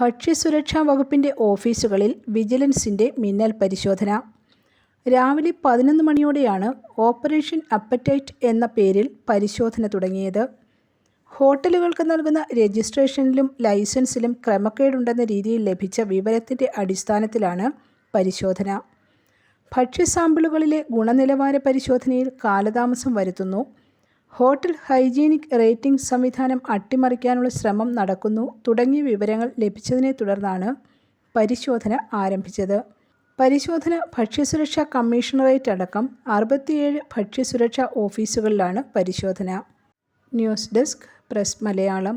ഭക്ഷ്യസുരക്ഷാ വകുപ്പിന്റെ ഓഫീസുകളിൽ വിജിലൻസിന്റെ മിന്നൽ പരിശോധന. രാവിലെ പതിനൊന്ന് മണിയോടെയാണ് ഓപ്പറേഷൻ അപ്പറ്റൈറ്റ് എന്ന പേരിൽ പരിശോധന തുടങ്ങിയത്. ഹോട്ടലുകൾക്ക് നൽകുന്ന രജിസ്ട്രേഷനിലും ലൈസൻസിലും ക്രമക്കേടുണ്ടെന്ന രീതിയിൽ ലഭിച്ച വിവരത്തിന്റെ അടിസ്ഥാനത്തിലാണ് പരിശോധന. ഭക്ഷ്യസാമ്പിളുകളിലെ ഗുണനിലവാര പരിശോധനയിൽ കാലതാമസം വരുത്തുന്നു. ഹോട്ടൽ ഹൈജീനിക് റേറ്റിംഗ് സംവിധാനം അട്ടിമറിക്കാനുള്ള ശ്രമം നടക്കുന്നു. തുടങ്ങിയ വിവരങ്ങൾ ലഭിച്ചതിനെ തുടർന്നാണ് പരിശോധന ആരംഭിച്ചത്. പരിശോധന ഭക്ഷ്യസുരക്ഷാ കമ്മീഷണറേറ്റ് അടക്കം അറുപത്തിയേഴ് ഭക്ഷ്യസുരക്ഷാ ഓഫീസുകളിലാണ് പരിശോധന. News desk press Malayalam.